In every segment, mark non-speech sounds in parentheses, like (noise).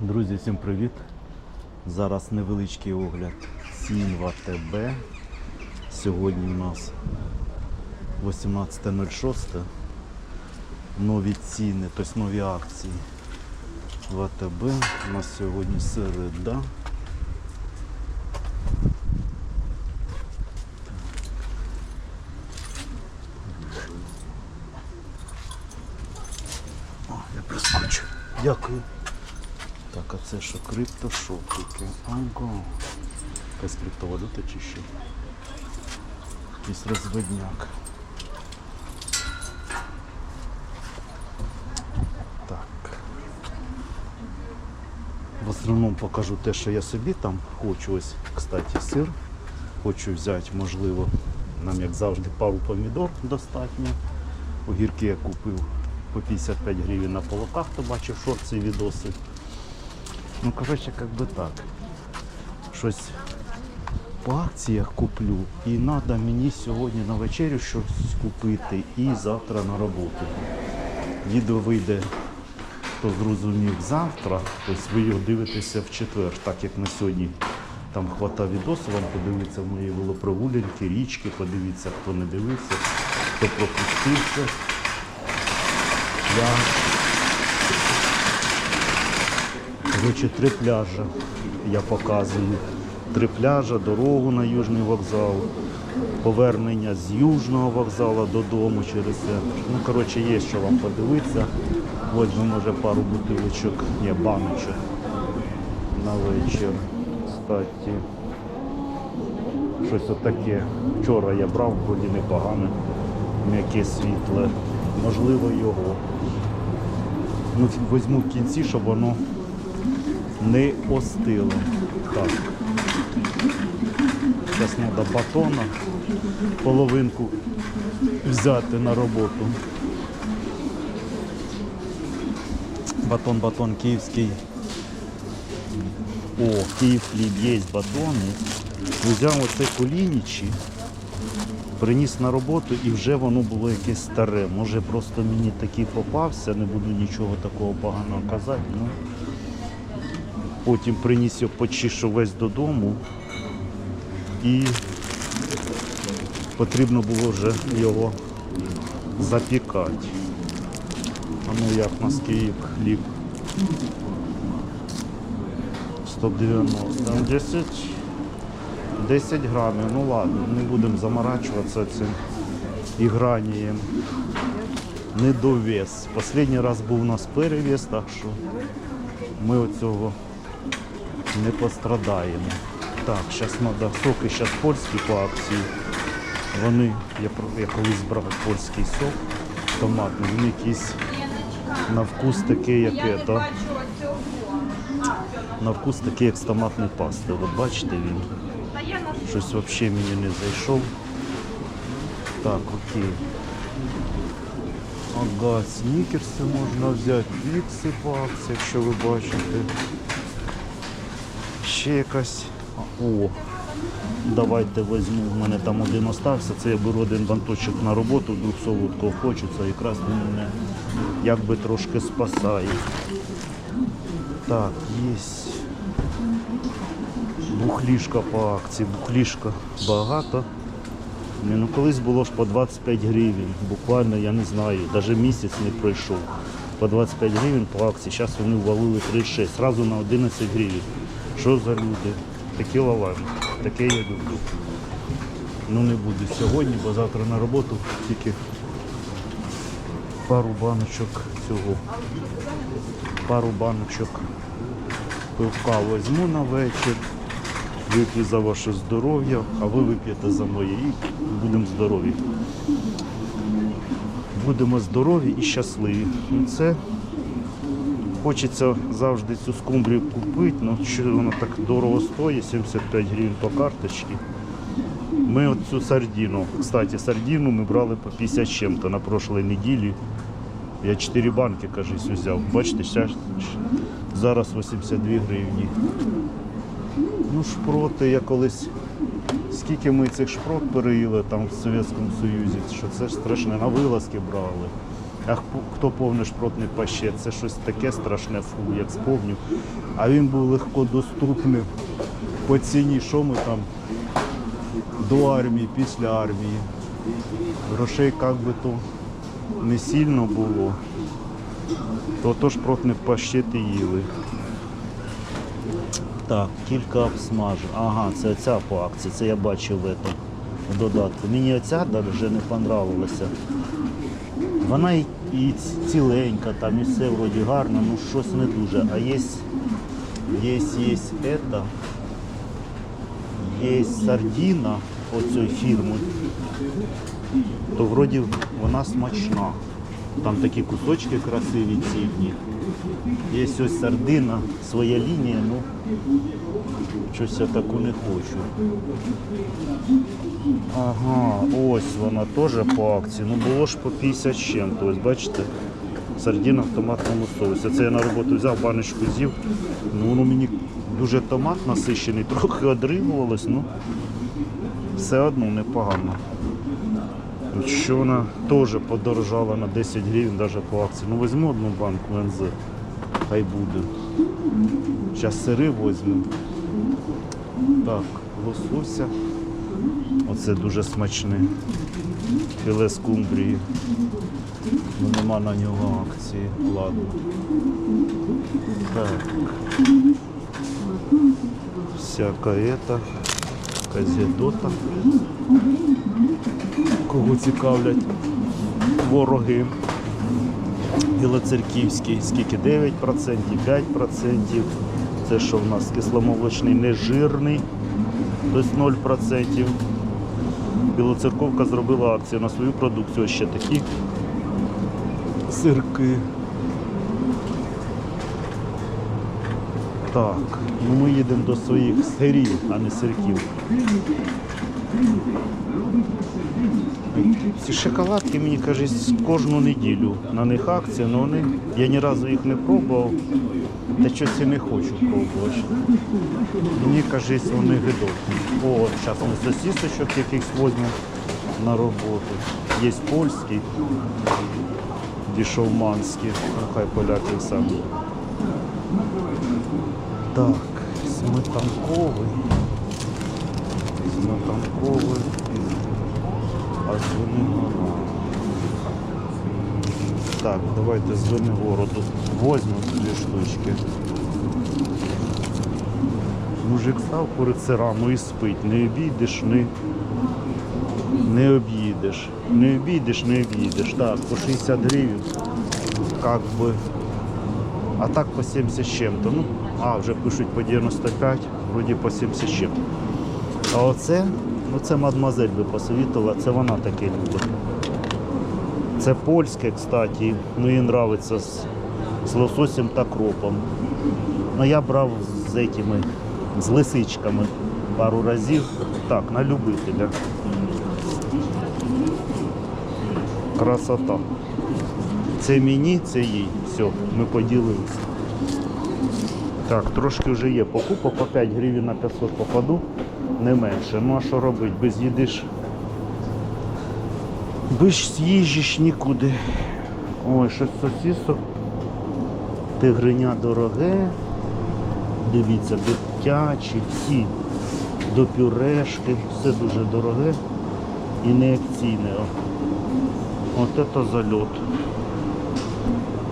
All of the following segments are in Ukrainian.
Друзі, всім привіт! Зараз невеличкий огляд цін в Сьогодні у нас 18.06. Нові ціни, тобто нові акції в АТБ. У нас сьогодні середа. О, я прискочу. Дякую. Це що криптошопики? Ого. Якась криптовалюта чи що? Якийсь розвидняк. Так. В основному покажу те, що я собі там хочу. Ось, кстати, сир. Хочу взяти, можливо, нам як завжди пару помідор достатньо. Огірки я купив по 55 гривень на полоках, хто бачив шорти і відоси. Ну, коротше, як би так. Щось по акціях куплю. І треба мені сьогодні на вечерю щось купити і завтра на роботу. Відео вийде, хто зрозумів завтра, тобто ви його дивитеся в четвер, так як на сьогодні там хвата відосу, вам подивитися в мої велопрогулянки, річки, подивіться, хто не дивився, хто пропустився. Я Короче, три пляжа я показую. Три пляжа, дорогу на Южний вокзал, повернення з Южного вокзалу додому через це. Ну, коротше, є що вам подивитися. Ось ми може пару бутилочок, ні, баночок на вечір. Кстати, щось отаке. Вчора я брав, вроді непогане, м'яке світле. Можливо, його. Ну, візьму в кінці, щоб воно не остило. Так. Зараз треба батона, половинку взяти на роботу. Батон, батон київський. О, Київ хліб є батони. Взяв оце колінічі, приніс на роботу і вже воно було якесь старе. Може просто мені такий попався, не буду нічого такого поганого казати. Ну, Потім приніс його почишу весь додому і потрібно було вже його запікати. А ну як у нас Київ хліб. 190. 10, 10 грамів. Ну ладно, не будемо заморачуватися цим ігранням. Недовес. Останній раз був у нас перевес, так що ми оцього не пострадаємо. Так, зараз треба соки, зараз польські по акції. Вони, я, я колись брав польський сок томатний, він якийсь на вкус такий, як это, на вкус такий, як з томатної пасти. От бачите він. Щось взагалі мені не зайшов. Так, окей. Ага, снікерси можна взяти, фікси по акції, якщо ви бачите. Ще якась. О, давайте візьму. У мене там один остався. Це я беру один банточок на роботу, вдруг солодкого хочеться, якраз він мене якби трошки спасає. Так, є бухлішка по акції. Бухлішка багато. Ні, ну колись було ж по 25 гривень. Буквально, я не знаю, навіть місяць не пройшов. По 25 гривень по акції. Зараз вони ввалили 36, зразу на 11 гривень. Що за люди? Такі лаваші. Таке я люблю. Ну не буду сьогодні, бо завтра на роботу тільки пару баночок цього. Пару баночок пивка візьму на вечір. Вип'ю за ваше здоров'я, а ви вип'єте за моє і будемо здорові. Будемо здорові і щасливі. Це хочеться завжди цю скумбрію купити, але що вона так дорого стоїть, 75 гривень по карточці. Ми от цю сардину, кстати, сардину ми брали по 50 чим-то на прошлій неділі. Я 4 банки, кажись, взяв. Бачите, зараз 82 гривні. Ну, шпроти я колись. Скільки ми цих шпрот переїли там в Совєтському Союзі, що це ж страшне, на вилазки брали. А хто- повний шпротний пащет, це щось таке страшне, фу, як сповню. А він був легко доступним по ціні, що ми там до армії, після армії. Грошей як би то не сильно було. То тож шпротний пащет і їли. Так, кілька обсмажень. Ага, це оця по акції, це я бачив в, этом, додатку. Мені оця навіть не понравилася. Вона і, ціленька, там і все вроді гарно, ну щось не дуже. А є, є, є ета, є сардіна оцієї фірми, то вроді вона смачна. Там такі кусочки красиві цільні. Є ось сардина, своя лінія, ну щось я таку не хочу. Ага, ось вона теж по акції. Ну було ж по 50 з чим-то. Ось бачите? Сардина в томатному соусі. Це я на роботу взяв, баночку з'їв. Ну воно мені дуже томат насищений, (laughs) трохи одригувалось, ну все одно непогано. От теж подорожала на 10 гривень навіть по акції. Ну візьму одну банку НЗ, хай буде. Зараз сири візьму. Так, лосося. Оце дуже смачне. Філе скумбрії. Ну нема на нього акції. Ладно. Так. Всяка ета. Казідота. Кого цікавлять вороги. Білоцерківський, скільки 9%, 5%. Це що в нас кисломолочний нежирний, тобто 0%. Білоцерковка зробила акцію на свою продукцію. Ось ще такі сирки. Так, ну ми їдемо до своїх сирів, а не сирків. Ці шоколадки, мені кажуть, кожну неділю на них акція, але вони, я ні разу їх не пробував, та щось і не хочу пробувати. Мені кажуть, вони гидотні. О, зараз ми сосисочок якихось возьмемо на роботу. Є польський, дішовманський, ну хай поляки самі. Так, сметанковий. Сметанковий. А з Виногороду. Так, давайте з Виногороду возьмемо дві штучки. Мужик став перед сирами і спить. Не обійдеш, не, не об'їдеш. Не обійдеш, не об'їдеш. Так, по 60 гривень. Как би. А так по 70 з чим-то. Ну, а, вже пишуть по 95, вроді по 70 з. А оце, ну це мадмазель би посовітувала, це вона таке любить. Це польське, кстати, ну їй нравиться з, з лососем та кропом. Ну я брав з этими, з лисичками пару разів. Так, на любителя. Красота. Це мені, це їй. Все, ми поділилися. Так, трошки вже є покупок, по 5 гривень на 500 попаду, не менше. Ну а що робити? Без їди ж. Без їжі нікуди. Ой, щось сосісок. Тигриня дороге. Дивіться, дитячі, всі до пюрешки, все дуже дороге і не акційне. От это зальот.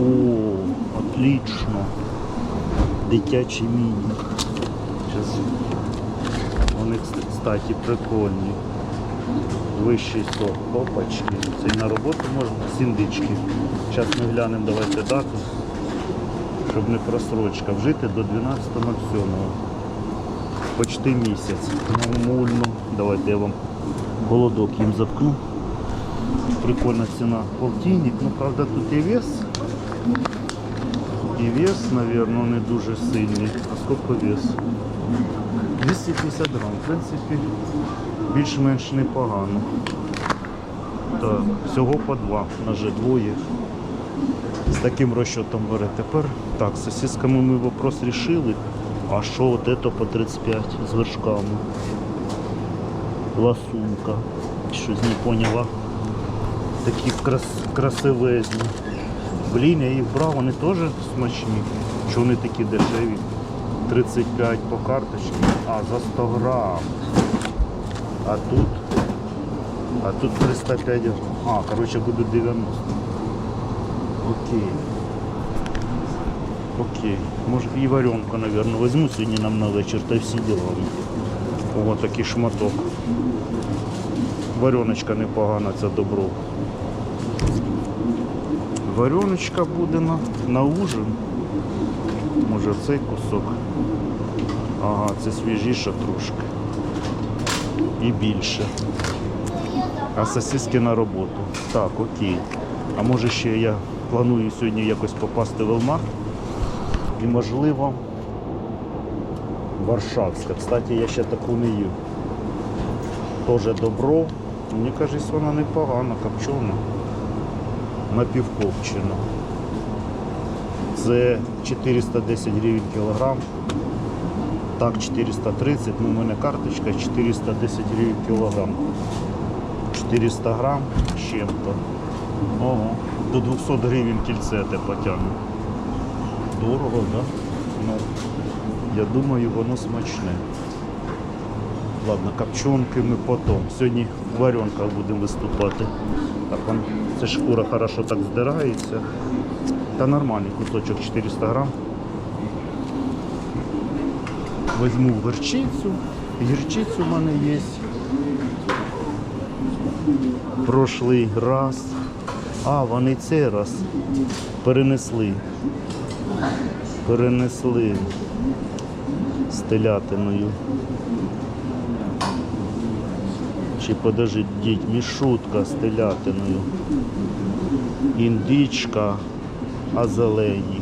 О, отлично. Дитячі міні. Сейчас. Вони, кстати, прикольні. Вищий сорт. Опачки. Це на роботу можна. Сіндички. Зараз ми глянемо, давайте дату. Щоб не просрочка. Вжити до 12.07. Почти місяць. Нормально. Давайте я вам голодок їм заткну. Прикольна ціна. Полтинник, ну правда тут і вес. І вес, наверное, не дуже сильний. А скільки вес? 250 грам. В принципі, більш-менш непогано. Так, всього по два, наже двоє. З таким розчетом бере. Тепер так, з сосисками ми вопрос рішили. А що от это по 35 з вершками? Ласунка. Щось не поняла. Такі крас... красивезні. Блін, я їх брав, вони теж смачні. Що вони такі дешеві? 35 по карточці, а за 100 грам. А тут, а тут 305 грам. А, коротше, буде 90. Окей. Окей. Може і варенку, мабуть, візьму сьогодні нам на вечір та всі діла. Ось такий шматок. Вареночка непогана, це добро. Вареночка буде на, ужин. Може цей кусок. Ага, це свіжіше трошки. І більше. А сосиски на роботу. Так, окей. А може ще я планую сьогодні якось попасти в Елмар. І можливо Варшавська. Кстати, я ще таку не їв. Тоже добро. Мені кажеться, вона непогана, копчена. Напівкопчена. Це 410 гривень кілограм. Так, 430, ну у мене карточка 410 гривень кілограм. 400 грам з чим-то. Ого, до 200 гривень кільце те потягне. Дорого, так? Да? Ну, я думаю, воно смачне. Ладно, копчонки ми потім. Сьогодні в варенках будемо виступати. Так он, ця шкура хорошо так здирається. Та нормальний кусочок 400 грам. Возьму горчицю. Гірчицю в мене є. Прошлий раз. А, вони цей раз перенесли. Перенесли з телятиною. Чи подождіть, мішутка з телятиною. Індичка, а зелені.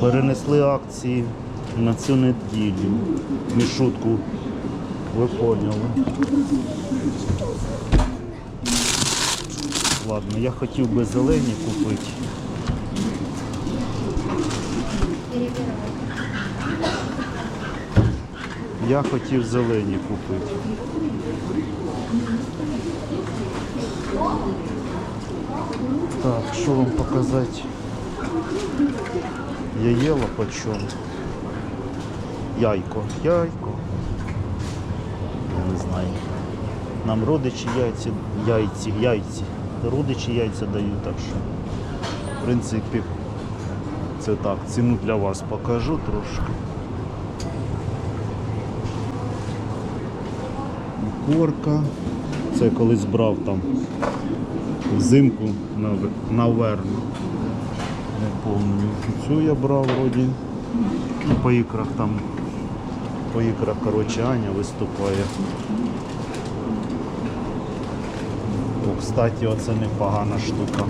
Перенесли акції на цю неділю. Мішутку, ви поняли. Ладно, я хотів би зелені купити. Я хотів зелені купити. Так, що вам показати? Я їла почем. Яйко. Яйко. Я не знаю. Нам родичі яйці, яйці, яйці. Родичі яйця дають, так що. В принципі, це так. Ціну для вас покажу трошки. Корка. Це колись брав там взимку на, на Не пам'ятаю. Цю я брав вроді. Ну, по ікрах там. По ікрах, коротше, Аня виступає. О, кстати, оце непогана штука.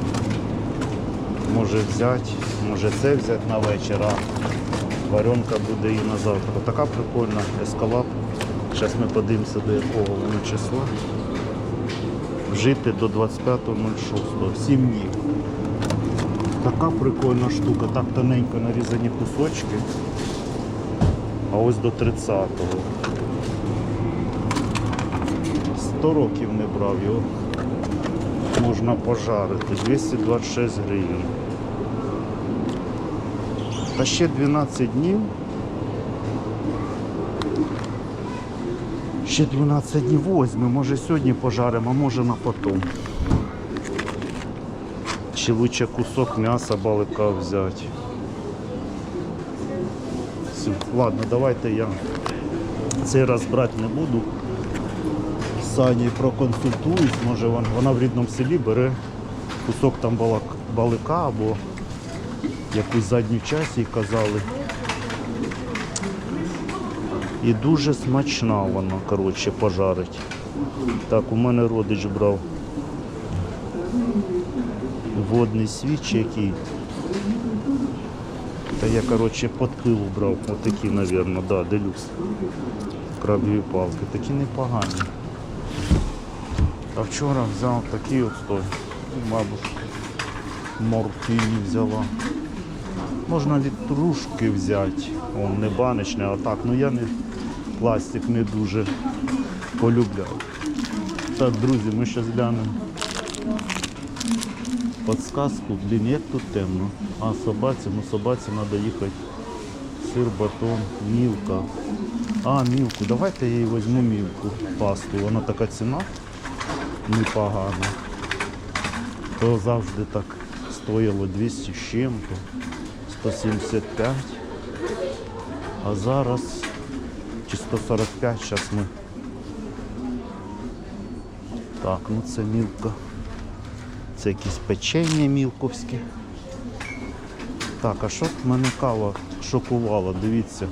Може взяти, може це взяти на вечір, а варенка буде і на завтра. Така прикольна ескалап. Зараз ми подивимося до якого воно числа. Вжити до 25.06. 7 днів. Така прикольна штука. Так тоненько нарізані кусочки. А ось до 30-го. 100 років не брав його. Можна пожарити. 226 гривень. Та ще 12 днів. Ще 12 днів возьми, може сьогодні пожаримо, а може на потом. Ще лучше кусок м'яса балика взяти. Все. Ладно, давайте я цей раз брати не буду. Сані проконсультуюсь, може вона в рідному селі бере кусок там балика або якусь задню часть їй казали. І дуже смачна вона, коротше, пожарить. Так, у мене родич брав водний свіч який. Та я, коротше, під пиво брав. Отакі, мабуть, да, делюкс. Крабові палки. Такі непогані. А вчора взяв такий от той. Бабушка морфіні взяла. Можна літрушки взяти. Он не баночне, а так. Ну я не пластик не дуже полюбляю. Так, друзі, ми зараз глянемо. підсказку. Блін, як тут темно. А собаці, ну собаці треба їхати. Сир, батон, мілка. А, мілку, давайте я їй візьму мілку, пасту. Вона така ціна непогана. То завжди так стоїло 200 з чим-то, 175. А зараз чи 145, зараз ми. Так, ну це мілка. Це якісь печення мілковські. Так, а що мене кава шокувала, дивіться.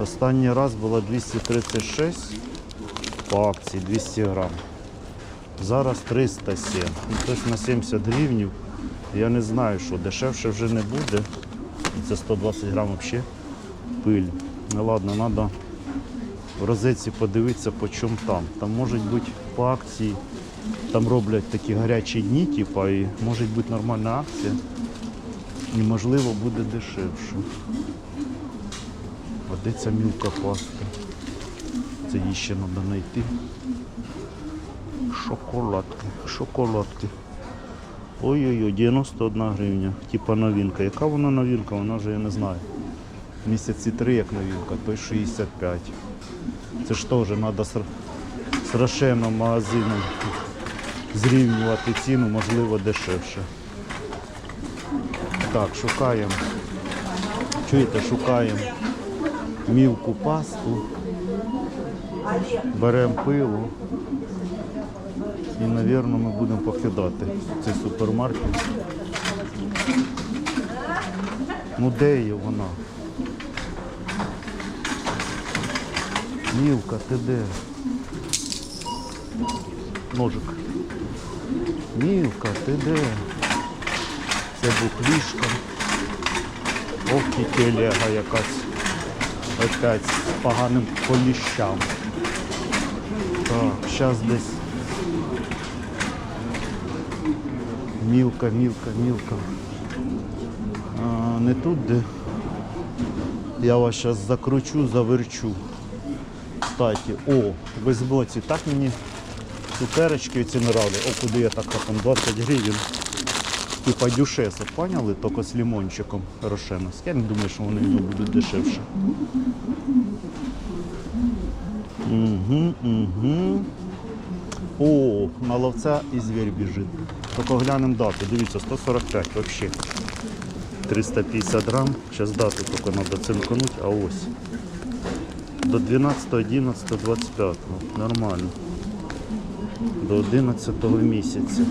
Останній раз була 236 по акції 200 грам. Зараз 307. Ну, тобто на 70 гривнів. Я не знаю, що дешевше вже не буде. Це 120 грам взагалі пиль. Ну ладно, треба в розетці подивитися, по чому там. Там може бути по акції, там роблять такі гарячі дні, типа, і може бути нормальна акція. І можливо буде дешевше. А де ця мілка паста? Це її ще треба знайти. Шоколадки, шоколадки. Ой-ой-ой, 91 гривня. Типа новинка. Яка вона новинка? Вона вже я не знаю. Місяці три як новинка, то й 65. Це ж теж треба з, рошеном магазином зрівнювати ціну, можливо, дешевше. Так, шукаємо. Чуєте, шукаємо мілку пасту, беремо пиво і, мабуть, ми будемо покидати цей супермаркет. Ну де є вона? Мілка, ти де? Ножик. Мілка, ти де? Це бухлішка. Ох, і телега якась. Опять з поганим поліщам. Так, зараз десь. Мілка, мілка, мілка. А, не тут, де. Я вас зараз закручу, заверчу. Кстати, о, в Ізбоці так мені цукерочки ці нравлять. О, куди я так там 20 гривень. Типа дюшеса, поняли? Тільки з лимончиком рошеновським. Я не думаю, що вони будуть дешевше. Угу, угу. О, на ловця і звір біжить. Тільки глянемо дату. Дивіться, 145 взагалі. 350 грам. Зараз дату тільки треба цинкануть, а ось. До 12, 11, 25. Нормально. До 11 місяця.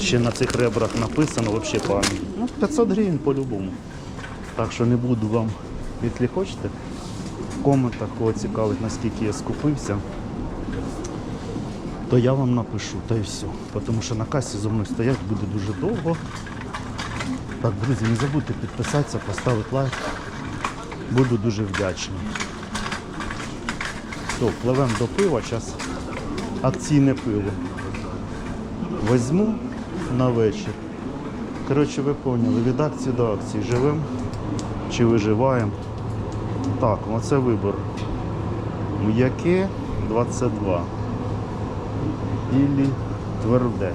Ще на цих ребрах написано взагалі пані. Ну, 500 гривень по-любому. Так що не буду вам, якщо хочете, в коментах кого цікавить, наскільки я скупився, то я вам напишу, та й все. Тому що на касі зо мною стоять буде дуже довго. Так, друзі, не забудьте підписатися, поставити лайк. Буду дуже вдячний. Все, пливемо до пива, зараз акційне пиво. Возьму на вечір. Коротше, ви поняли, від акції до акції живемо чи виживаємо. Так, оце вибор. М'яке 22. Ілі тверде.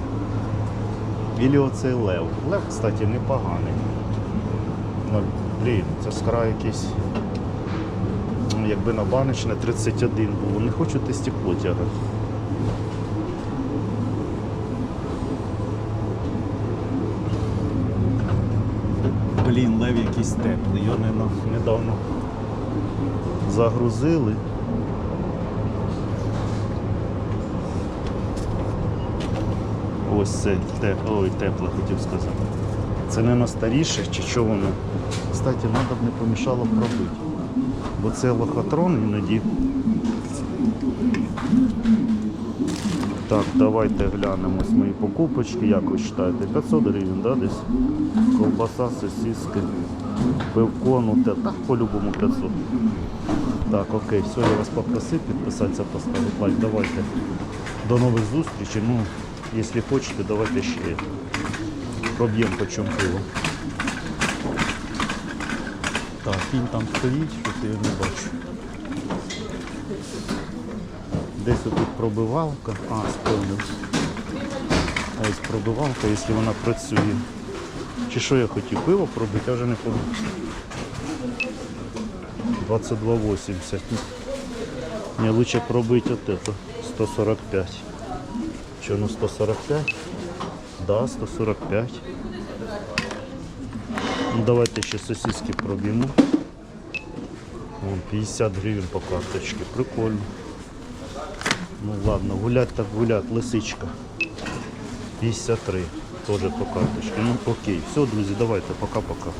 Ілі оцей лев. Лев, кстати, непоганий. Ну, блін, це скра якийсь. ну, Якби на баночне 31 було. Не хочу те стекло тягати. Блін, лев якийсь теплий. Його недавно загрузили. Ось це те, ой, тепле хотів сказати. Це не на старіше чи що воно. Кстати, треба б не помішало б пробити. Бо це лохотрон іноді. Так, давайте глянемо ось мої покупочки. Як ви вважаєте? 500 гривень, да, десь? Ковбаса, сосиски, пивко, ну те, так по-любому 500. Так, окей, все, я вас попросив підписатися, поставити лайк. Давайте. До нових зустрічей. Ну, якщо хочете, давайте ще проб'ємо по чому пиво. Так, він там стоїть, щось я не бачу. Десь тут пробивалка. А, спомнив. А ось пробивалка, якщо вона працює. Чи що я хотів? Пиво пробити, я вже не пам'ятаю. 22,80. Мне лучше пробить вот это. 145. Че, ну 145? Да, 145. Ну давайте ще сосиски проб'ємо. Вон 50 гривень по карточці. Прикольно. Ну ладно, гулять так гулять, лисичка. 53. Тоже по карточці. Ну окей. Все, друзі, давайте, пока-пока.